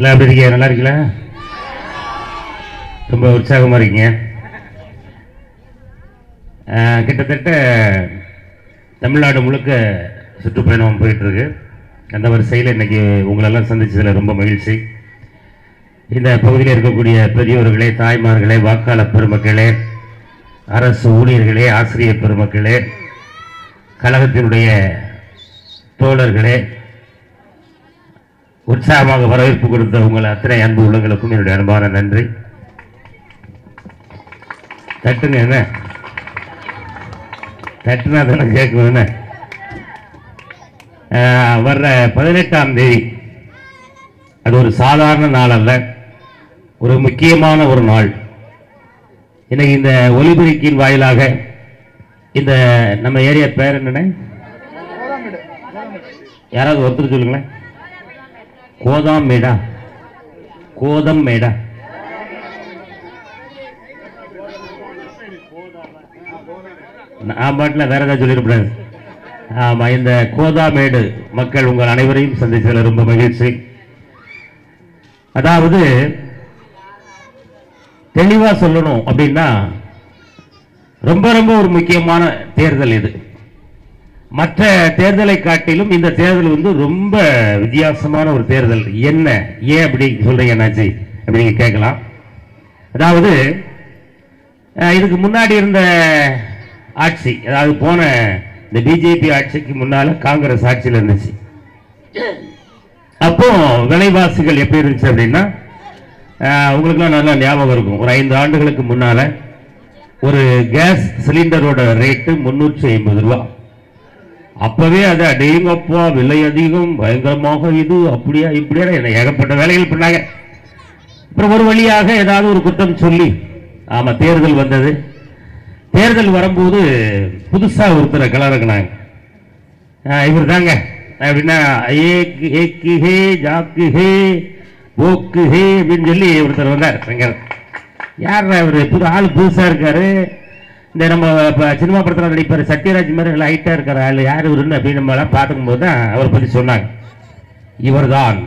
எல்லாம் எப்படி இருக்கீங்க? நல்லா இருக்கீங்களா? ரொம்ப உற்சாகமாக இருக்கீங்க. கிட்டத்தட்ட தமிழ்நாடு முழுக்க சுற்றுப்பயணம் போயிட்டுருக்கு. அந்த வரிசையில் இன்றைக்கி உங்களெல்லாம் சந்தித்ததில் ரொம்ப மகிழ்ச்சி. இந்த பகுதியில் இருக்கக்கூடிய பெரியோர்களே தாய்மார்களே வாக்காளர் பெருமக்களே அரசு ஊழியர்களே ஆசிரியர் பெருமக்களே கழகத்தினுடைய தோழர்களே உற்சாகமாக வரவேற்பு கொடுத்த உங்கள் அத்தனை அன்பு உள்ளங்களுக்கும் என்னுடைய அன்பான நன்றி. தட்டுங்க என்ன? தட்டுனா தானே கேட்கும் என்ன? வர்ற பதினெட்டாம் தேதி அது ஒரு சாதாரண நாள் அல்ல ஒரு முக்கியமான ஒரு நாள். இன்னைக்கு இந்த ஒலிபெருக்கின் வாயிலாக இந்த நம்ம ஏரியா பேர் என்னண்ணே? யாராவது ஒருத்தர் சொல்லுங்களேன். கோதாம் மேடா. கோதம் மேடா. நான் பாட்டில் வேற ஏதாவது சொல்லியிருப்பேன். ஆமாம் இந்த கோதாமேடு மக்கள் உங்கள் அனைவரையும் சந்திச்சதில் ரொம்ப மகிழ்ச்சி. அதாவது தெளிவாக சொல்லணும் அப்படின்னா ரொம்ப ரொம்ப ஒரு முக்கியமான தேர்தல் இது. மற்ற தேர்தலை காட்டிலும் இந்த தேர்தல் வந்து ரொம்ப வித்தியாசமான ஒரு தேர்தல். என்ன? ஏன் அப்படி சொல்றீங்க என்னாச்சு அப்படி நீங்க கேட்கலாம். அதாவது இதுக்கு முன்னாடி இருந்த ஆட்சி அதாவது போன இந்த பிஜேபி ஆட்சிக்கு முன்னால காங்கிரஸ் ஆட்சியில் இருந்துச்சு. அப்போ விலைவாசிகள் எப்படி இருந்துச்சு அப்படின்னா உங்களுக்குலாம் நல்லா ஞாபகம் இருக்கும். ஒரு ஐந்து ஆண்டுகளுக்கு முன்னால ஒரு கேஸ் சிலிண்டரோட ரேட்டு முன்னூற்றி ஐம்பது ரூபா. அப்பவே அது அடேங்கப்பா விலை அதிகம் பயங்கரமாக இது அப்படியா இப்படியா என்ன ஏகப்பட்ட வேலைகள் பண்ணாங்க. அப்புறம் ஒரு வழியாக ஏதாவது ஒரு குற்றம் சொல்லி ஆமா தேர்தல் வந்தது. தேர்தல் வரும்போது புதுசா ஒருத்தரை கிளறக்குனாங்க இவர் தாங்க அப்படின்னா ஏக்கு ஏக்கு ஹே ஜாக்கு ஹே ஓக்கு ஹே அப்படின்னு சொல்லி ஒருத்தர் வந்தார். யார் அவர் புது ஆள் புதுசா இருக்காரு. இந்த நம்ம இப்போ சினிமா படத்தில் நடிப்பார் சத்யராஜ் மாதிரி ஹைட்டாக இருக்கிற ஆள் யார் இவருன்னு அப்படின்னு நம்மளாம் எல்லாம் பார்த்துக்கும்போது தான் அவரை பற்றி சொன்னாங்க. இவர்தான்.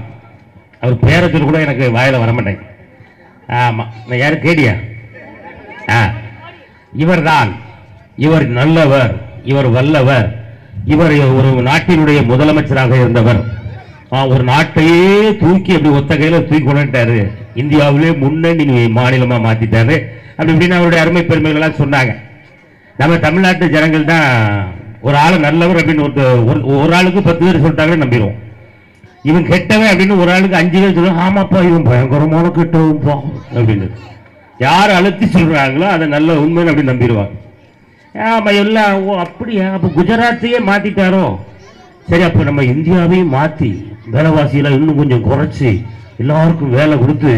அவர் பேரத்தில் கூட எனக்கு வாயில் வரமாட்டேங்க ஆமாம் நான் யாரும் கேடியா? ஆ. இவர்தான். இவர் நல்லவர். இவர் வல்லவர். இவர் ஒரு நாட்டினுடைய முதலமைச்சராக இருந்தவர். ஒரு நாட்டையே தூக்கி அப்படி ஒத்த கையில் தூக்கி கொண்டுட்டாரு. இந்தியாவிலே முன்னணி மாநிலமாக மாற்றிட்டாரு அப்படி இப்படின்னு அவருடைய அருமை பெருமைகள்லாம் சொன்னாங்க. நம்ம தமிழ்நாட்டு ஜனங்கள் தான் ஒரு ஆள் நல்லவர் அப்படின்னு ஒரு ஒரு- ஒரு ஆளுக்கு பத்து பேர் சொல்லிட்டாங்கன்னு நம்பிடுவோம். இவன் கெட்டவன் அப்படின்னு ஒரு ஆளுக்கு அஞ்சு பேர் சொல்லுவாங்க ஆமாப்பா இவன் பயங்கரமான கெட்டவும் அப்படின்னு. யார் அழுத்தி சொல்கிறாங்களோ அதை நல்ல உண்மைன்னு அப்படி நம்பிடுவாங்க. ஆமாம் எல்லாம் ஓ அப்படியா? அப்போ குஜராத்தையே மாற்றிட்டாரோ சரி அப்போ நம்ம இந்தியாவையும் மாற்றி வேலைவாசியெல்லாம் இன்னும் கொஞ்சம் குறைச்சி எல்லாருக்கும் வேலை கொடுத்து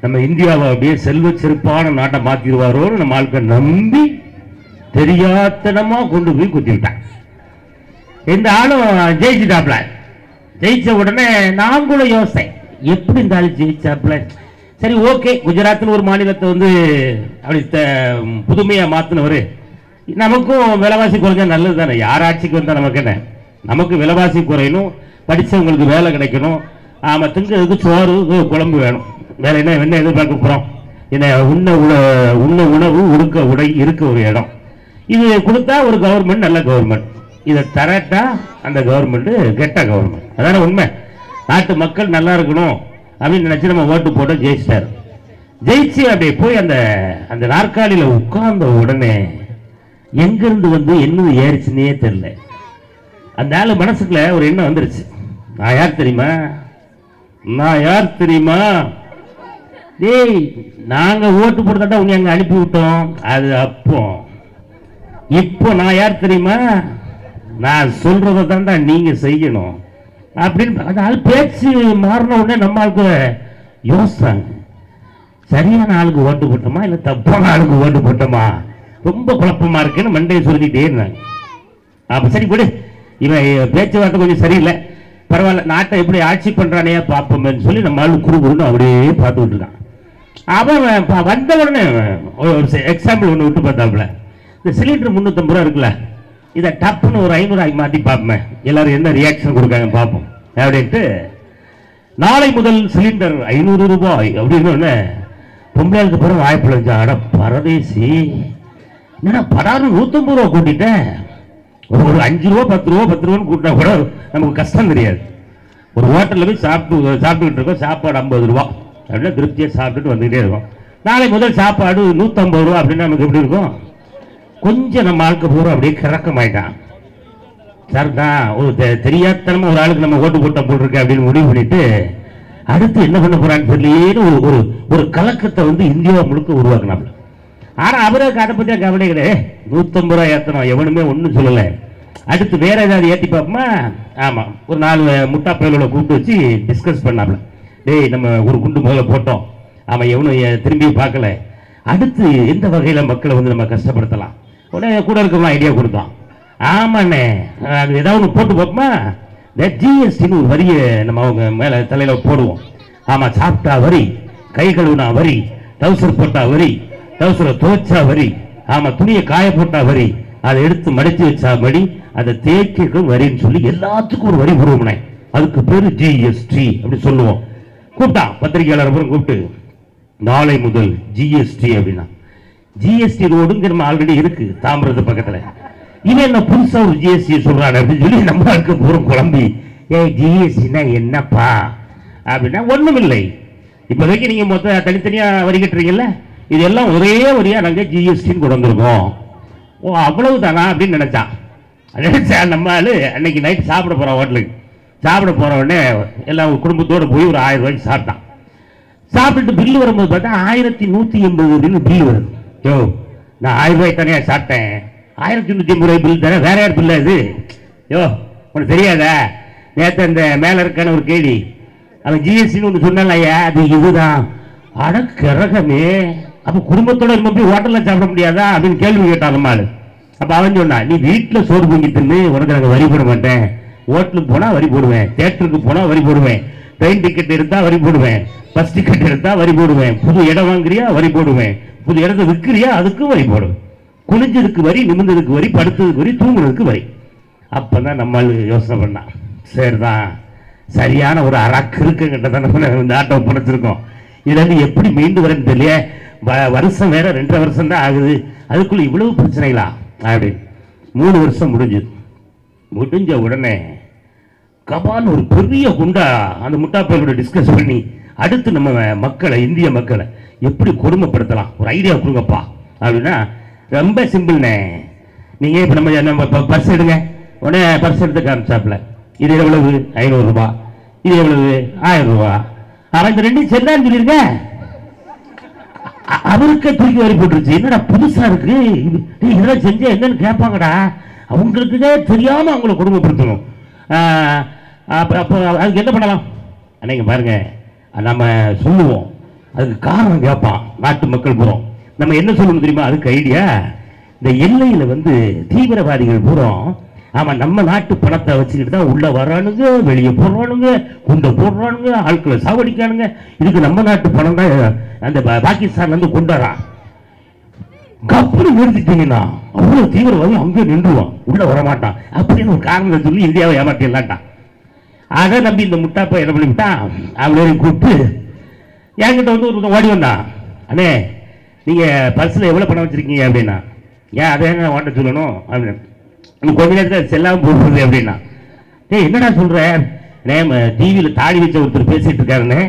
நம்ம இந்தியாவை அப்படியே செல்வ சிறப்பான நாட்டை மாற்றிடுவாரோன்னு நம்ம ஆட்கள் நம்பி தெரியாத்தனமா கொண்டு போய் குத்தி விட்டான். இந்த ஆளும் ஜெயிச்சுட்டாப்ல. ஜெயிச்ச உடனே நான் கூட யோசித்தேன் எப்படி இந்த ஆள் ஜெயிச்சாப்ல. சரி ஓகே குஜராத்னு ஒரு மாநிலத்தை வந்து அப்படி புதுமையாக புதுமையா மாத்தினவர். நமக்கும் விலைவாசி குறைஞ்சா நல்லது தானே யார் ஆட்சிக்கு வந்தா நமக்கு என்ன? நமக்கு விலைவாசி குறையணும் படித்தவங்களுக்கு வேலை கிடைக்கணும். ஆமாம் திங்கிறதுக்கு சோறு குழம்பு வேணும். வேற என்ன என்ன எதிர்பார்க்க போகிறோம் என்ன உண்ண உண உண்ண உணவு உடுக்க உடை இருக்க ஒரு இடம். இது கொடுத்தா ஒரு கவர்மெண்ட் நல்ல கவர்மெண்ட் இதை தரட்டா அந்த கவர்மெண்ட் கெட்ட கவர்மெண்ட் அதான உண்மை? நாட்டு மக்கள் நல்லா இருக்கணும் அப்படின்னு நினச்சி நம்ம ஓட்டு போட்டு ஜெயிச்சிட்டாரு ஜெயிச்சு அப்படியே போய் அந்த அந்த நாற்காலியில் உட்கார்ந்த உடனே எங்கிருந்து வந்து என்னது ஏறிச்சுன்னே தெரில அந்த ஆள் மனசுக்குள்ள ஒரு எண்ணம் வந்துருச்சு. நான் யார் தெரியுமா? நான் யார் தெரியுமா? டேய் நாங்கள் ஓட்டு போட்டுட்டா உன்னை அங்கே அனுப்பி விட்டோம். அது அப்போ. இப்போ நான் யார் தெரியுமா? நான் சொல்றதை தாண்டா நீங்க செய்யணும். அப்படின்னு அந்த ஆள் பேச்சு மாறின உடனே நம்ம ஆளுக்கு யோசிச்சாங்க சரியான ஆளுக்கு ஓட்டு போட்டோமா இல்லை தப்பான ஆளுக்கு ஓட்டு போட்டோமா? ரொம்ப குழப்பமா இருக்குன்னு மண்டையை சொல்லிட்டே இருந்தாங்க. அப்போ சரி விடு. இவன் பேச்சுவார்த்தை கொஞ்சம் சரியில்லை. பரவாயில்ல நாட்டை எப்படி ஆட்சி பண்ணுறானே பார்ப்போமேன்னு சொல்லி நம்ம ஆளு குறு குறுன்னு அப்படியே பார்த்துக்கிட்டு இருக்கான். அவன் வந்த உடனே ஒரு எக்ஸாம்பிள் ஒன்று விட்டு பார்த்தாப்புல. இந்த சிலிண்டர் முந்நூற்றம்பது ரூபா இருக்குல்ல இதை டப்புன்னு ஒரு ஐநூறு ஆகி மாற்றி பார்ப்போமே. எல்லாரும் என்ன ரியாக்ஷன் கொடுக்காங்க பார்ப்போம். அப்படின்ட்டு நாளை முதல் சிலிண்டர் ஐநூறு ரூபாய் அப்படின்னு பொம்பளைக்கு பிறகு வாய்ப்பு அட பரதேசி என்னடா படாரு நூற்றம்பது ரூபா கூட்டிட்டேன்? ஒரு ஒரு அஞ்சு ரூபா பத்து ரூபா பத்து ரூபான்னு கூட்டினா கூட நமக்கு கஷ்டம் தெரியாது. ஒரு ஹோட்டலில் போய் சாப்பிட்டு சாப்பிட்டுக்கிட்டு இருக்கோம். சாப்பாடு ஐம்பது ரூபா. அப்படின்னா திருப்தியாக சாப்பிட்டுட்டு வந்துக்கிட்டே இருக்கோம். நாளை முதல் சாப்பாடு நூற்றம்பது ரூபா அப்படின்னா நமக்கு எப்படி இருக்கும்? கொஞ்சம் நம்ம ஆளுக்கு பூரா அப்படியே கிறக்கமாயிட்டான். சார் தான் ஒரு தெ- ஒரு ஆளுக்கு நம்ம ஓட்டு போட்ட போட்டிருக்க அப்படின்னு முடிவு பண்ணிட்டு அடுத்து என்ன பண்ண போறான்னு தெரியலேன்னு ஒரு ஒரு ஒரு கலக்கத்தை வந்து இந்தியா முழுக்க உருவாக்கினாப்ல. ஆனால் அவருக்கு அதை பற்றிய கவலை கிடையாது. நூற்றம்பது ரூபா ஏற்றணும் எவனுமே ஒன்றும் சொல்லலை. அடுத்து வேற ஏதாவது ஏற்றி பார்ப்போமா? ஆமாம் ஒரு நாலு முட்டா பயலோட கூப்பிட்டு வச்சு டிஸ்கஸ் பண்ணாப்ல. டேய் நம்ம ஒரு குண்டு முதல்ல போட்டோம். ஆமாம் எவனும் திரும்பி பார்க்கல. அடுத்து எந்த வகையில் மக்களை வந்து நம்ம கஷ்டப்படுத்தலாம்? உடனே கூட இருக்கவங்க ஐடியா கொடுத்தான். ஆமாண்ணே அது ஏதாவது ஒன்று போட்டு பார்ப்போமா? இந்த ஜிஎஸ்டின்னு ஒரு வரியை நம்ம அவங்க மேலே தலையில் போடுவோம். ஆமாம் சாப்பிட்டா வரி கை கழுவுனா வரி டவுசர் போட்டா வரி டவுசரை துவைச்சா வரி ஆமாம் துணியை காய போட்டா வரி அதை எடுத்து மடித்து வச்சா படி அதை தேய்க்க வரின்னு சொல்லி எல்லாத்துக்கும் ஒரு வரி போடுவோம்னே அதுக்கு பேர் ஜிஎஸ்டி அப்படி சொல்லுவோம். கூப்பிட்டான் பத்திரிகையாளர் கூப்பிட்டு நாளை முதல் ஜிஎஸ்டி அப்படின்னா. ஜிஎஸ்டி ரோடுங்கிற ஆல்ரெடி இருக்கு தாமிரத்து பக்கத்தில். இவன் என்ன புதுசாக ஒரு ஜிஎஸ்டி சொல்கிறான் அப்படின்னு சொல்லி நம்ம இருக்க பூரம் குழம்பி ஏய் ஜிஎஸ்டினா என்னப்பா? அப்படின்னா ஒன்றும் இல்லை இப்போதைக்கு நீங்கள் மொத்த தனித்தனியாக வரி கட்டுறீங்கல்ல இதெல்லாம் ஒரே வரியாக நாங்கள் ஜிஎஸ்டின்னு கொண்டு வந்திருக்கோம். ஓ அவ்வளவு தானா அப்படின்னு நினச்சான் நினச்சா நம்ம ஆள் அன்னைக்கு நைட் சாப்பிட போகிறோம் ஹோட்டலுக்கு. சாப்பிட போகிற உடனே எல்லாம் குடும்பத்தோடு போய் ஒரு ஆயிரம் ரூபாய்க்கு சாப்பிட்டான். சாப்பிட்டு பில்லு வரும்போது பார்த்தா ஆயிரத்தி நூற்றி எண்பது அப்படின்னு பில்லு வருது. யோ நான் ஆயிரம் ரூபாய் தனியாக சாப்பிட்டேன். ஆயிரத்தி நூற்றி எண்பது ரூபாய் பில் தானே வேற யார் பில்லு அது யோ உனக்கு தெரியாதா? நேற்று அந்த மேலே இருக்கான ஒரு கேள்வி. அவன் ஜிஎஸ்டின்னு ஒன்று சொன்னாலையா அது இதுதான். அட கிரகமே குடும்பத்தோட நம்ம போய் ஹோட்டலில் சாப்பிட முடியாதா? அப்படின்னு கேள்வி கேட்டான் நம்ம அப்போ அவன் சொன்னான் நீ வீட்டில் சோறு பொங்கி தின்னு உனக்கு நாங்கள் வரி போட மாட்டேன். ஹோட்டலுக்கு போனால் வரி போடுவேன் தேட்டருக்கு போனால் வரி போடுவேன். ட்ரெயின் டிக்கெட் இருந்தால் வரி போடுவேன். ஃபஸ்ட்டு டிக்கெட் எடுத்தா வரி போடுவேன். புது இடம் வாங்குறியா வரி போடுவேன். புது இடத்த விற்கிறியா அதுக்கும் வரி போடுவேன் குனிஞ்சதுக்கு வரி நிமிர்ந்ததுக்கு வரி படுத்ததுக்கு வரி தூங்குறதுக்கு வரி. அப்பதான் நம்ம நம்மளுக்கு யோசனை பண்ணான் சரிதான் சரியான ஒரு அறக்கு இருக்குங்கிட்ட தான் நம்ம இந்த ஆட்டோ படைச்சிருக்கோம். இதுலேருந்து எப்படி மீண்டு வரேன்னு தெரியல வ- வருஷம் வேற ரெண்டரை வருஷம் தான் ஆகுது. அதுக்குள்ள இவ்வளவு பிரச்சனைகளா? அப்படி. மூணு வருஷம் முடிஞ்சுது முடிஞ்ச உடனே கபால் ஒரு பெரிய குண்டா அந்த முட்டாப்பையோட டிஸ்கஸ் பண்ணி அடுத்து நம்ம மக்களை இந்திய மக்களை எப்படி கொடுமைப்படுத்தலாம்? ஒரு ஐடியா கொடுங்கப்பா. அப்படின்னா ரொம்ப சிம்பிள்ண்ணே நீங்க இப்போ நம்ம நம்ம பர்ஸ் எடுங்க. உடனே பர்ஸ் எடுத்து காமிச்சாப்ல இது எவ்வளவு? ஐநூறுரூபா இது எவ்வளவு? ஆயிரம் ரூபாய் ஆனால் இந்த ரெண்டையும் செல்லான்னு சொல்லியிருக்க அவருக்கே தூக்கி வரி போட்டுருச்சு. என்னடா புதுசா இருக்கு? இதெல்லாம் செஞ்சா என்னன்னு கேட்பாங்கடா. அவங்களுக்குதே தெரியாம அவங்கள கொடுமைப்படுத்தணும். ஆஹ், அப்போ அதுக்கு என்ன பண்ணலாம்? அன்னைக்கு பாருங்க. நம்ம சொல்லுவோம். அதுக்கு காரணம் கேட்பான். நாட்டு மக்கள் பூரம் நம்ம என்ன சொல்லணும் தெரியுமா? அதுக்கு ஐடியா இந்த எல்லையில் வந்து தீவிரவாதிகள் பூரம் ஆமாம் நம்ம நாட்டு பணத்தை வச்சுக்கிட்டு தான் உள்ளே வரானுங்க வெளியே போடுறானுங்க குண்டை போடுறானுங்க ஆட்களை சாவடிக்கானுங்க இதுக்கு நம்ம நாட்டு பணம் தான் அந்த பா- பாகிஸ்தான்ல கொண்டு வரான். கப்பல் நிறுத்திட்டீங்கன்னா அவ்வளோ தீவிரவாதி அங்கே நின்றுவான். உள்ளே வரமாட்டான். அப்படின்னு ஒரு காரணத்தை சொல்லி இந்தியாவை ஏமாற்றிடலான்ட்டான் அதை நம்பி இந்த முட்டாப்ப என்ன பண்ணிவிட்டான் அவளையும் கூப்பிட்டு என்கிட்ட வந்து ஒரு ஓடி வந்தான். அண்ணே நீங்கள் பர்ஸில் எவ்வளோ பணம் வச்சிருக்கீங்க அப்படின்னா? ஏன் அதை என்ன ஓட்ட சொல்லணும்? அப்படின்னு. கொஞ்ச நேரத்தில் செல்லாமல் போகுது அப்படின்னா. ஏய் என்னடா சொல்கிறேன் நேம் டிவியில் தாடி வச்ச ஒருத்தர் பேசிகிட்டு இருக்காருன்னு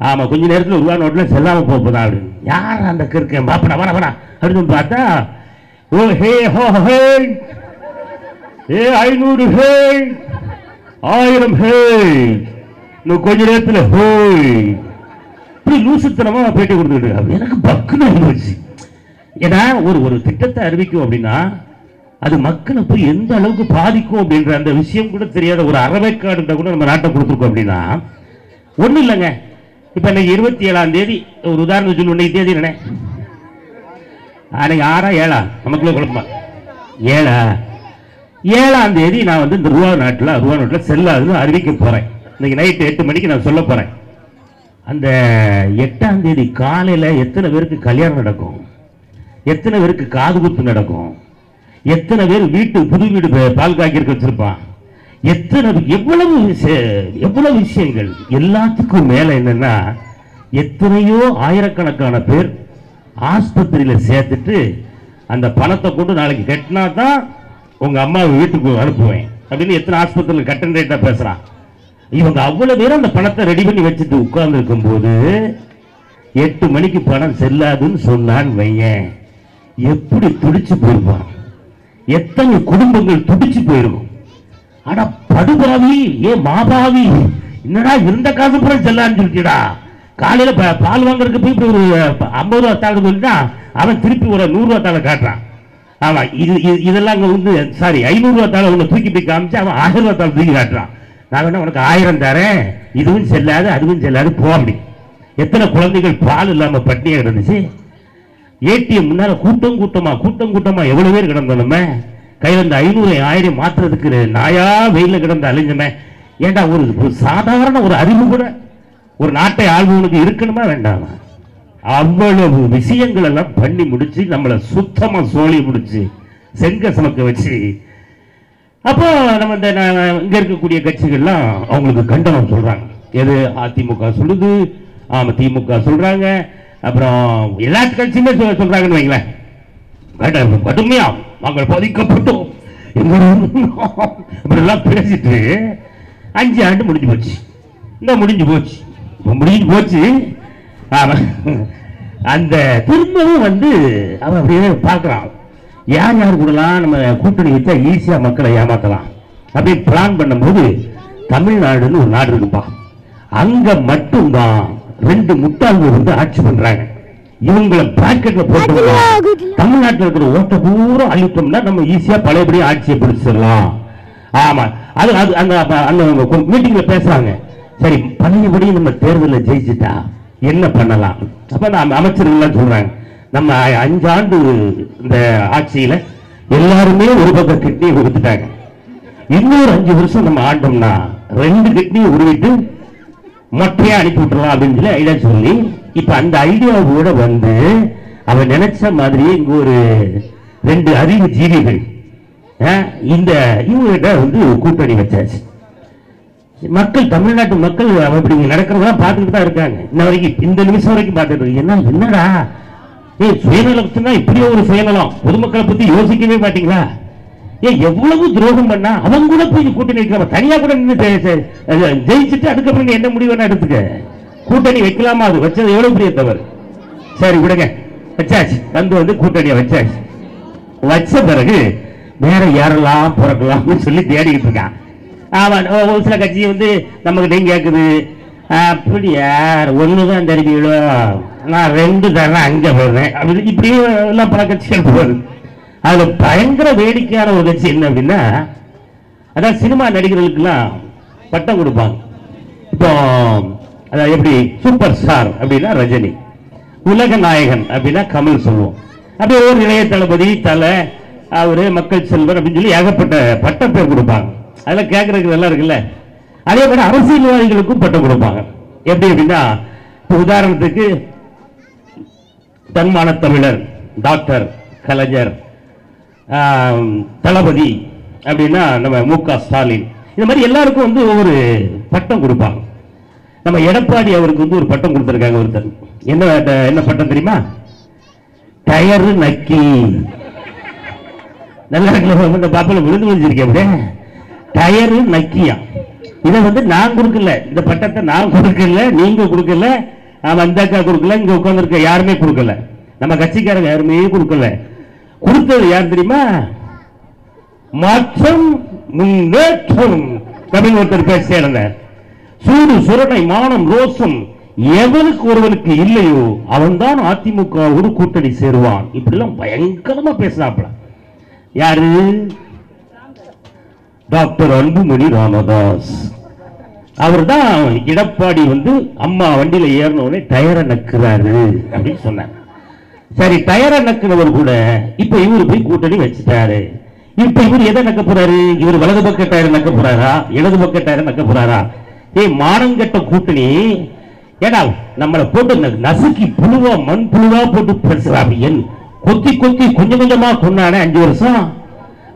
ஆமாம் கொஞ்ச நேரத்தில் ஒரு ரூபா நோட்டில் செல்லாமல் போகுதான் அப்படின்னு. யார் அந்த கிருக்கேன் பாப்படா வாடா வரா அப்படின்னு பார்த்தா ஓ ஹே ஹோ ஹே. ஏ ஐநூறு ஹே. ஆயிரம் ஹே. இன்னும் கொஞ்ச நேரத்தில் ஹோ. இப்படி லூசுத்தனமா பேட்டி கொடுத்துக்கிட்டு எனக்கு பக்குன்னு ஆயிடுச்சு ஏன்னா ஒரு ஒரு திட்டத்தை அறிவிக்கும் அப்படின்னா அது மக்களை போய் எந்த அளவுக்கு பாதிக்கும் அப்படின்ற அந்த விஷயம் கூட தெரியாத ஒரு அறவைக்காடுன்ற கூட நம்ம நாட்டை கொடுத்துருக்கோம் அப்படின்னா ஒன்றும் இல்லைங்க. இப்போ இன்னைக்கு இருபத்தி ஏழாம் தேதி ஒரு உதாரணம் சொல்லி இன்னைக்கு தேதி என்ன அன்னைக்கு ஆறா ஏழா? நமக்குள்ள குழப்பமா? ஏழா? ஏழாம் தேதி நான் வந்து இந்த ரூபா நாட்டில் ரூபா நாட்டில் செல்லாதுன்னு அறிவிக்க போகிறேன் இன்னைக்கு நைட்டு எட்டு மணிக்கு நான் சொல்ல போகிறேன் அந்த எட்டாம் தேதி காலையில் எத்தனை பேருக்கு கல்யாணம் நடக்கும்? எத்தனை பேருக்கு காது குத்து நடக்கும்? எத்தனை பேர் வீட்டு புது வீடு பால் காய்க்கிறதுக்கு வச்சிருப்பான்? எத்தனை எவ்வளவு எவ்வளவு விஷயங்கள்? எல்லாத்துக்கும் மேலே என்னன்னா எத்தனையோ ஆயிரக்கணக்கான பேர் ஆஸ்பத்திரியில் சேர்த்துட்டு அந்த பணத்தை கொண்டு நாளைக்கு கட்டினா தான் உங்க அம்மாவை வீட்டுக்கு அனுப்புவேன். அப்படின்னு எத்தனை ஆஸ்பத்திரியில் கட்டன் ரேட்டா பேசுறான் இவங்க அவ்வளவு பேரும் அந்த பணத்தை ரெடி பண்ணி வச்சுட்டு உட்கார்ந்து இருக்கும்போது எட்டு மணிக்கு பணம் செல்லாதுன்னு சொன்னான்னு வையேன். எப்படி துடிச்சு போயிருப்பான் எத்தனை குடும்பங்கள் துடிச்சு போயிருக்கும். ஆனா படுபாவி ஏ மாபாவி என்னடா இருந்த காசு பூரா செல்லான்னு சொல்லிட்டா காலையில பால் வாங்குறதுக்கு போய் ஒரு ஐம்பது ரூபா தாங்க சொல்லிட்டா அவன் திருப்பி ஒரு நூறு ரூபா தாளை காட்டுறான். ஆமா இது இது- இதெல்லாம் வந்து சாரி ஐநூறு ரூபாத்தால உன்னை தூக்கி போய் காமிச்சு அவன் ஆயிரம் ரூபாத்தால தூக்கி காட்டுறான். நான் வேணா உனக்கு ஆயிரம் தரேன். இதுவும் செல்லாது அதுவும் செல்லாது போ அப்படி. எத்தனை குழந்தைகள் பால் இல்லாம பட்டினியா கிடந்துச்சு? ஏடிஎம் முன்னால கூட்டம் கூட்டமா கூட்டம் கூட்டமா எவ்வளவு பேர் கிடந்தோம் கையில் கையில இந்த ஐநூறு ஆயிரம் மாத்துறதுக்கு நாயா வெயில கிடந்த அழிஞ்சமே. ஏன்டா ஒரு ஒரு சாதாரண ஒரு அறிவு கூட ஒரு நாட்டை ஆள்பவனுக்கு இருக்கணுமா வேண்டாமா? அவ்வளவு விஷயங்கள் எல்லாம் பண்ணி முடிச்சு நம்மளை சுத்தமா சோழி முடிச்சு செங்க சமக்க வச்சு அப்போ நம்ம இந்த ந- இங்க இருக்கக்கூடிய கட்சிகள்லாம் அவங்களுக்கு கண்டனம் சொல்றாங்க. எது அதிமுக சொல்லுது ஆமா திமுக சொல்றாங்க அப்புறம் எல்லா கட்சியுமே சொல்- சொல்றாங்கன்னு வைங்களேன். கடுமையா நாங்கள் பாதிக்கப்பட்டோம். இப்படி பேசிட்டு அஞ்சு ஆண்டு முடிஞ்சு போச்சு. இந்த முடிஞ்சு போச்சு. முடிஞ்சு போச்சு. அந்த திரும்பவும் வந்து அவன் அப்படியே பார்க்கறான். யார் யார் கூடலாம் நம்ம கூட்டணி வச்சா ஈஸியா மக்களை ஏமாத்தலாம். அப்படி பிளான் பண்ணும்போது தமிழ்நாடுன்னு ஒரு நாடு இருக்குப்பா. அங்க மட்டும்தான் ரெண்டு முட்டாள்கள் வந்து ஆட்சி பண்றாங்க. இவங்களை பிராக்கெட்ல போட்டு தமிழ்நாட்டில் இருக்கிற ஓட்ட பூரா அழித்தோம்னா நம்ம ஈஸியா பழையபடி ஆட்சியை பிடிச்சிடலாம். ஆமா. அது அது அந்த அந்த மீட்டிங்ல பேசுறாங்க. சரி பழையபடி நம்ம தேர்தலில் ஜெயிச்சுட்டா? என்ன பண்ணலாம்? அப்ப நான் அமைச்சர்கள் சொல்றாங்க. நம்ம அஞ்சாண்டு இந்த ஆட்சியில எல்லாருமே ஒரு பக்கம் கிட்னியை கொடுத்துட்டாங்க. இன்னொரு அஞ்சு வருஷம் நம்ம ஆண்டோம்னா ரெண்டு கிட்னியை உருவிட்டு மொட்டையா அனுப்பி விட்டுறலாம் அப்படின்னு சொல்லி ஐடியா சொல்லி இப்ப அந்த ஐடியாவோட வந்து அவன் நினைச்ச மாதிரியே இங்க ஒரு ரெண்டு அறிவு ஜீவிகள் இந்த இவங்ககிட்ட வந்து கூட்டணி வச்சாச்சு. மக்கள் தமிழ்நாட்டு மக்கள் அப்படி இப்படி நடக்கிறதெல்லாம் பார்த்துட்டு தான் இருக்காங்க. இன்ன வரைக்கும் இந்த நிமிஷம் வரைக்கும் பார்த்துட்டு இருக்கு. என்ன என்னடா? ஏய் சுயநலத்துனா இப்படியே ஒரு சுயநலம். பொதுமக்களை பத்தி யோசிக்கவே மாட்டீங்களா? ஏ எவ்வளவு துரோகம் பண்ணா அவன் கூட போய் கூட்டணி வைக்காம தனியா கூட நின்று ஜெயிச்சுட்டு அதுக்கப்புறம் என்ன முடிவு வேணா எடுத்துக்க? கூட்டணி வைக்கலாமா? அது வச்சது எவ்வளவு பெரிய தவறு? சரி விடுங்க. வச்சாச்சு. வந்து வந்து கூட்டணியை வச்சாச்சு. வச்ச பிறகு வேற யாரெல்லாம் பிறக்கலாம்னு சொல்லி தேடிக்கிட்டு இருக்கான். ஆமாம். ஒரு சில கட்சி வந்து நம்மகிட்டையும் கேட்குது அப்படி யார் தான் தருவீங்களோ நான் ரெண்டு தானே அங்கே போடுறேன். அப்படி இப்படியும் எல்லாம் பல கட்சிகள் போகுது அதில் பயங்கர வேடிக்கையான ஒரு கட்சி என்ன அப்படின்னா அதான் சினிமா நடிகர்களுக்கெல்லாம் பட்டம் கொடுப்பாங்க. இப்போ அதான் எப்படி சூப்பர் ஸ்டார் அப்படின்னா ரஜினி. உலக நாயகன் அப்படின்னா கமல் சொல்லுவோம். அப்படியே ஒரு இளைய தளபதி தலை அவர் மக்கள் செல்வர் அப்படின்னு சொல்லி ஏகப்பட்ட பட்டம் பேர் கொடுப்பாங்க. அதெல்லாம் கேட்கறதுக்கு நல்லா இருக்குல்ல? அதே மாதிரி அரசியல்வாதிகளுக்கும் பட்டம் கொடுப்பாங்க. எப்படி அப்படின்னா இப்போ உதாரணத்துக்கு தன்மான தமிழர் டாக்டர் கலைஞர் தளபதி அப்படின்னா நம்ம மு க ஸ்டாலின். இந்த மாதிரி எல்லாருக்கும் வந்து ஒவ்வொரு பட்டம் கொடுப்பாங்க. நம்ம எடப்பாடி அவருக்கு வந்து ஒரு பட்டம் கொடுத்துருக்காங்க ஒருத்தர். என்ன என்ன பட்டம் தெரியுமா? டயரு நக்கி. நல்லா இருக்கல பாப்பில் விழுந்து விழுந்திருக்கேன் அப்படியே. டயரு நக்கியா. இதை வந்து நான் கொடுக்கல. இந்த பட்டத்தை நான் கொடுக்கல நீங்க கொடுக்கல அந்த அக்கா கொடுக்கல இங்க உட்காந்துருக்க யாருமே கொடுக்கல. நம்ம கட்சிக்காரங்க யாருமே கொடுக்கல. கொடுத்தது யார் தெரியுமா? மாற்றம் முன்னேற்றம். தமிழ் ஒருத்தர் பேச சூடு சுரணை மானம் ரோசம் எவனுக்கு ஒருவனுக்கு இல்லையோ அவன்தான் அதிமுகவோடு கூட்டணி சேருவான். இப்படிலாம் பயங்கரமா பேசினாப்ல யாரு? டாக்டர் அன்புமணி ராமதாஸ். அவர் தான் எடப்பாடி வந்து அம்மா வண்டியில் ஏறின டயரை நக்குறாரு அப்படின்னு சொன்னாங்க. சரி டயரை நக்குனவர் கூட இப்ப இவரு போய் கூட்டணி வச்சுட்டாரு. இப்ப இவர் எதை நக்க போறாரு? இவர் வலது பக்க டயரை நக்க போறாரா? இடது பக்க டயரை நக்க போறாரா? ஏய் மானங்கட்ட கூட்டணி ஏடா நம்மளை போட்டு ந- நசுக்கி புழுவா மண் புழுவா போட்டு பேசுறாங்க என். கொத்தி கொத்தி கொஞ்சம் கொஞ்சமா கொண்டானே அஞ்சு வருஷம்.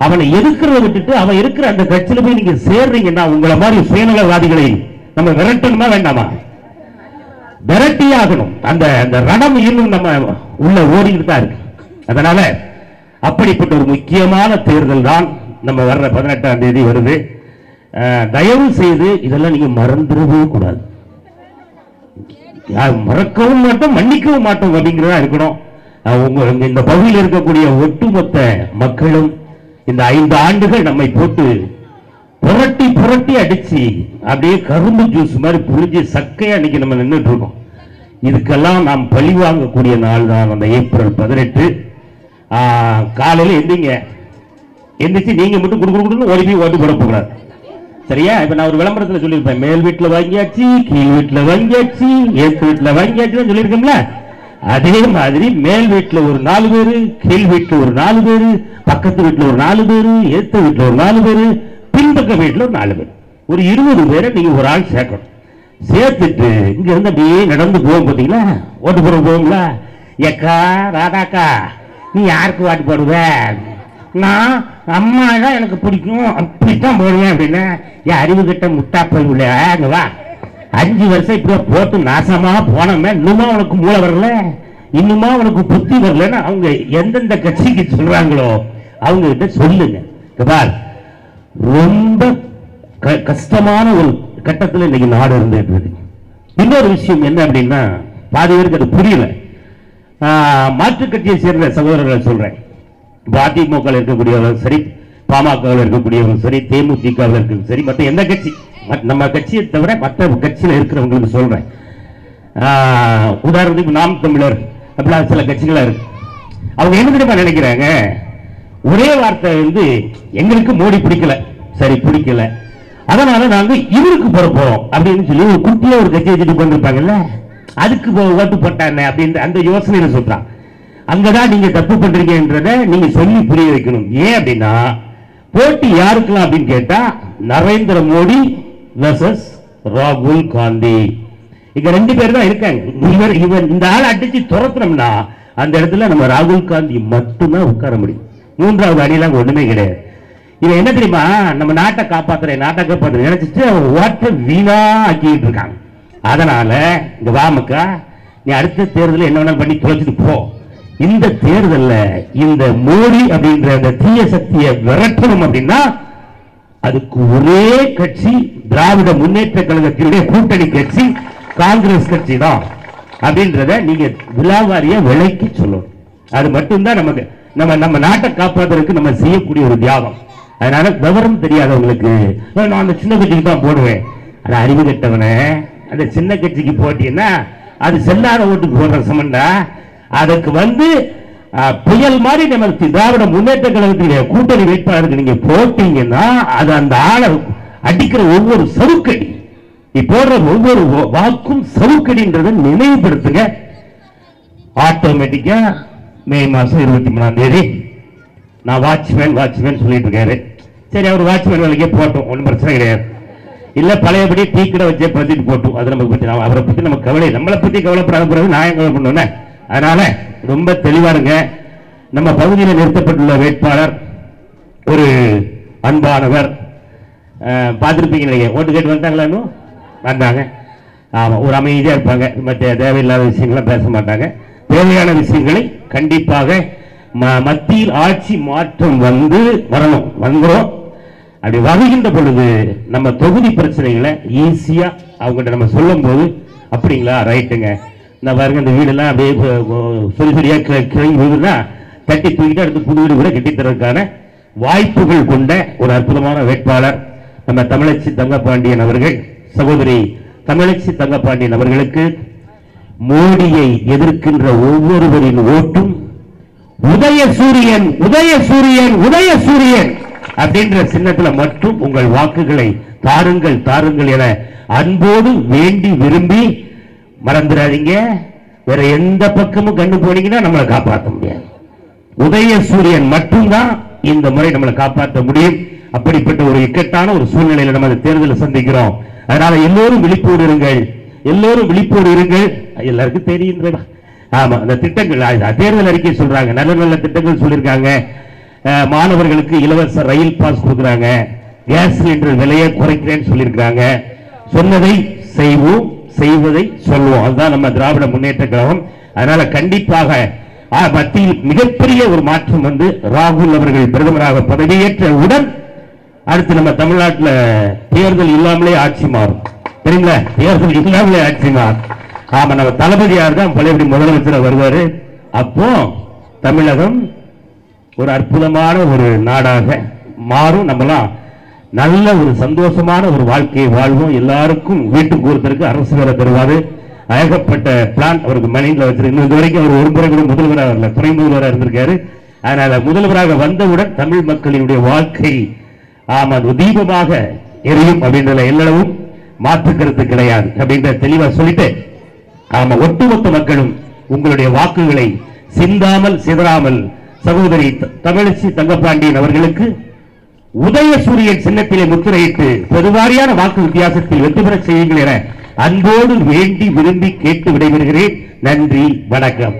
அவனை எதிர்க்கிறத விட்டுட்டு அவன் இருக்கிற அந்த கட்சியில போய் நீங்க சேர்றீங்கன்னா உங்களை மாதிரி சுயநலவாதிகளை நம்ம விரட்டணுமா வேண்டாமா? விரட்டியே ஆகணும் அந்த அந்த ரணம் இன்னும் நம்ம உள்ள ஓடிக்கிட்டு தான் இருக்கு. அதனால அப்படிப்பட்ட ஒரு முக்கியமான தேர்தல் தான் நம்ம வர்ற பதினெட்டாம் தேதி வருது. தயவு செய்து இதெல்லாம் நீங்க மறந்துடவே கூடாது. மறக்கவும் மாட்டோம் மன்னிக்கவும் மாட்டோம் அப்படிங்கிறதா இருக்கணும். உங்க இந்த பகுதியில் இருக்கக்கூடிய ஒட்டுமொத்த மக்களும் இந்த ஐந்து ஆண்டுகள் நம்மை போட்டு புரட்டி புரட்டி அடிச்சு அப்படியே கரும்பு ஜூஸ் மாதிரி புரிஞ்சு சக்கையா அன்னைக்கு நம்ம நின்றுட்டு இருக்கோம். இதுக்கெல்லாம் நாம் பழி வாங்கக்கூடிய நாள் தான் அந்த ஏப்ரல் பதினெட்டு. காலையில் எந்திங்க. எந்திரிச்சு நீங்க மட்டும் குடு குடு குடுன்னு ஓடி போய் ஓட்டு போட போகிறார் சரியா? இப்ப நான் ஒரு விளம்பரத்துல சொல்லியிருப்பேன். மேல் வீட்டுல வாங்கியாச்சு கீழ் வீட்டுல வாங்கியாச்சு ஏற்று வீட்டுல வாங்கியாச்சுன்னு சொல்லியிருக்கேன்ல. அதே மாதிரி மேல் வீட்டில் ஒரு நாலு பேர் கீழ் வீட்டில் ஒரு நாலு பேர் பக்கத்து வீட்டில் ஒரு நாலு பேர் ஏத்த வீட்டில் ஒரு நாலு பேர் பின்பக்க வீட்டில் ஒரு நாலு பேர். ஒரு இருபது பேரை நீங்கள் ஒரு ஆள் சேர்க்கணும். சேர்த்துட்டு இங்க இருந்து அப்படியே நடந்து போவோம் பார்த்தீங்களா ஓட்டு போட போவோம்ல? ஏக்கா ராதாக்கா நீ யாருக்கு வாட்டு போடுவ? நான் அம்மா தான் எனக்கு பிடிக்கும். அப்படித்தான் போடுவேன் அப்படின்னு. என் அறிவு கிட்ட முட்டா போய் உள்ள அங்க வா. அஞ்சு வருஷம் இப்படியே போட்டு நாசமா போனோமே இன்னுமா உனக்கு மூளை வரல? இன்னுமா உனக்கு புத்தி வரலன்னு அவங்க எந்தெந்த கட்சிக்கு சொல்றாங்களோ அவங்க கிட்ட சொல்லுங்க பார் ரொம்ப க- கஷ்டமான ஒரு கட்டத்தில் இன்னைக்கு நாடு இருந்துட்டு இருக்கு. இன்னொரு விஷயம் என்ன அப்படின்னா பாதி பேருக்கு அது புரியல. மாற்றுக் கட்சியை சேர்ந்த சகோதரர்களை சொல்றேன். இப்ப இருக்கக்கூடியவர்களும் சரி பாமக இருக்கக்கூடியவர்களும் சரி தேமுதிக இருக்கு சரி மற்ற எந்த கட்சி நம்ம கட்சியை தவிர மற்ற கட்சியில் இருக்கிறவங்களுக்கு சொல்கிறேன் ஆஹ், உதாரணத்துக்கு நாம் தமிழர் அப்படிலாம் சில கட்சிகளா இருக்கு. அவங்க என்ன தெரியுமா நினைக்கிறாங்க? ஒரே வார்த்தை வந்து எங்களுக்கு மோடி பிடிக்கல. சரி பிடிக்கல. அதனால நாங்க இவருக்கு போற போறோம் அப்படின்னு சொல்லி ஒரு குட்டியா ஒரு கட்சி வச்சுட்டு கொண்டிருப்பாங்கல்ல அதுக்கு ஓட்டு போட்டானே அப்படின்ற அந்த யோசனையில சொல்றான். அங்கதான் நீங்க தப்பு பண்றீங்கன்றத நீங்க சொல்லி புரிய வைக்கணும். ஏன் அப்படின்னா போட்டி யாருக்கலாம் அப்படின்னு கேட்டா நரேந்திர மோடி வெர்சஸ் ராகுல் காந்தி இங்க ரெண்டு பேர் தான் இருக்காங்க. இவர் இவர் இந்த ஆள் அடிச்சு துரத்துனோம்னா அந்த இடத்துல நம்ம ராகுல் காந்தி மட்டும்தான் உட்கார முடியும். மூன்றாவது அணிலாம் ஒண்ணுமே கிடையாது. இவன் என்ன தெரியுமா? நம்ம நாட்டை காப்பாத்துறேன் நாட்டை காப்பாத்துறேன் நினைச்சிட்டு அவன் ஓட்ட வீணா ஆக்கிட்டு இருக்காங்க அதனால இந்த வாமக்கா நீ அடுத்த தேர்தலில் என்ன வேணாலும் பண்ணி தொலைச்சிட்டு போ. இந்த தேர்தலில் இந்த மோடி அப்படின்ற அந்த தீய சக்தியை விரட்டணும் அப்படின்னா அதுக்கு ஒரே கட்சி திராவிட முன்னேற்ற கழகத்தினுடைய கூட்டணி கட்சி காங்கிரஸ் கட்சி தான் அப்படின்றத நீங்க விழாவாரிய விலைக்கு சொல்லணும். அது மட்டும்தான் நமக்கு நம்ம நம்ம நாட்டை காப்பாத்துறதுக்கு நம்ம செய்யக்கூடிய ஒரு தியாகம். அதனால விவரம் தெரியாதவங்களுக்கு நான் அந்த சின்ன கட்சிக்கு தான் போடுவேன். அது அறிவு கட்டவனே. அந்த சின்ன கட்சிக்கு போட்டீங்கன்னா அது செல்லாத ஓட்டுக்கு போடுற சமண்டா. அதுக்கு வந்து புயல் மாதிரி நம்ம திராவிட முன்னேற்ற கழகத்தினுடைய கூட்டணி வேட்பாளருக்கு நீங்க போட்டீங்கன்னா அது அந்த ஆளை அடிக்கிற ஒவ்வொரு சவுக்கடி நீ போடுற ஒவ்வொரு வாக்கும் சவுக்கடின்றத நினைவுபடுத்துங்க. ஆட்டோமேட்டிக்கா மே மாசம் இருபத்தி மூணாம் தேதி நான் வாட்ச்மேன் வாட்ச்மேன் சொல்லிட்டு இருக்காரு. சரி அவர் வாட்ச்மேன் வேலைக்கே போட்டோம் ஒன்றும் பிரச்சனை கிடையாது. இல்ல பழையபடி டீ கடை வச்சே பதிட்டு போட்டோம் அது நமக்கு பத்தி அவரை பத்தி நம்ம கவலை நம்மளை பத்தி கவலைப்படாத பிறகு நான் கவலை பண்ணுவேன் அதனால ரொம்ப தெளிவா இருங்க. நம்ம பகுதியில் நிறுத்தப்பட்டுள்ள வேட்பாளர் ஒரு அன்பானவர். பார்த்துருப்பீங்க பார்த்திருப்பீங்க ஓட்டு கேட்டு வந்தாங்களா வந்தாங்க. ஆமாம் ஒரு அமைதியாக இருப்பாங்க. மற்ற தேவையில்லாத விஷயங்கள்லாம் பேச மாட்டாங்க. தேவையான விஷயங்களை கண்டிப்பாக ம- மத்தியில் ஆட்சி மாற்றம் வந்து வரணும். வந்துடும் அப்படி வருகின்ற பொழுது நம்ம தொகுதி பிரச்சனைகளை ஈஸியாக அவங்ககிட்ட நம்ம சொல்லும் போது அப்படிங்களா? ரைட்டுங்க இந்த பாருங்க இந்த வீடெல்லாம் அப்படியே கொ- கொ- சொறி சொறியா கி- கிளம்பி விழுதுன்னா தட்டி தூக்கிட்டு அடுத்து புது வீடு கூட கட்டித்தரதுக்கான வாய்ப்புகள் கொண்ட ஒரு அற்புதமான வேட்பாளர் நம்ம தமிழச்சி தங்கப்பாண்டியன் அவர்கள். சகோதரி தமிழச்சி தங்கப்பாண்டியன் அவர்களுக்கு மோடியை எதிர்க்கின்ற ஒவ்வொருவரின் ஓட்டும் உதய சூரியன் உதய சூரியன் உதய சூரியன் அப்படின்ற சின்னத்துல மட்டும் உங்கள் வாக்குகளை தாருங்கள் தாருங்கள் என அன்போடு வேண்டி விரும்பி மறந்துடாதீங்க. வேற எந்த பக்கமும் கண்ணு போனீங்கன்னா நம்மளை காப்பாற்ற முடியாது. உதயசூரியன் மட்டும்தான் இந்த முறை நம்மளை காப்பாற்ற முடியும். அப்படிப்பட்ட ஒரு இக்கட்டான ஒரு சூழ்நிலையில நம்ம அந்த தேர்தலை சந்திக்கிறோம். அதனால எல்லோரும் விழிப்போடு இருங்கள். எல்லோரும் விழிப்போடு இருங்கள். எல்லாருக்கும் தெரியுன்றதா ஆமா அந்த திட்டங்கள் தேர்தல் அறிக்கை சொல்றாங்க. நல்ல நல்ல திட்டங்கள் சொல்லியிருக்காங்க. மாணவர்களுக்கு இலவச ரயில் பாஸ் கொடுக்குறாங்க. கேஸ் சிலிண்டர் விலையை குறைக்கிறேன்னு சொல்லியிருக்கிறாங்க சொன்னதை செய்வோம். செய்வதை சொல்வோம் அதுதான் நம்ம திராவிட முன்னேற்ற கழகம். அதனால கண்டிப்பாக மத்தியில் மிகப்பெரிய ஒரு மாற்றம் வந்து ராகுல் அவர்கள் பிரதமராக பதவியேற்ற உடன் அடுத்து நம்ம தமிழ்நாட்டில் தேர்தல் இல்லாமலே ஆட்சி மாறும். தெரியுங்களா? தேர்தல் இல்லாமலே ஆட்சி மாறும். ஆமா நம்ம தளபதியார் தான் பழையபடி முதலமைச்சர் வருவாரு. அப்போ தமிழகம் ஒரு அற்புதமான ஒரு நாடாக மாறும். நம்மலாம் நல்ல ஒரு சந்தோஷமான ஒரு வாழ்க்கையை வாழ்வோம். எல்லாருக்கும் வீட்டுக்கு ஒருத்தருக்கு அரசு வேலை தருவாரு. ஏகப்பட்ட பிளான் அவருக்கு மைண்ட்ல வச்சிருக்கு இது வரைக்கும் அவர் ஒரு முறை கூட முதல்வராக வரல. துணை முதல்வராக இருந்திருக்காரு. அதனால முதல்வராக வந்தவுடன் தமிழ் மக்களினுடைய வாழ்க்கை ஆம் அது தீபமாக எரியும் அப்படின்றத எல்லளவும் மாற்று கருத்து கிடையாது அப்படின்ற தெளிவா சொல்லிட்டு ஆமா ஒட்டுமொத்த மக்களும் உங்களுடைய வாக்குகளை சிந்தாமல் சிதறாமல் சகோதரி த- தங்கப்பாண்டியன் அவர்களுக்கு உதயசூரியன் சின்னத்திலே முத்திரையிட்டு பெருவாரியான வாக்கு வித்தியாசத்தில் வெற்றி பெற செய்யுங்கள் என அன்போடு வேண்டி விரும்பி கேட்டு விடைபெறுகிறேன். நன்றி வணக்கம்.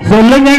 சொல்லுங்க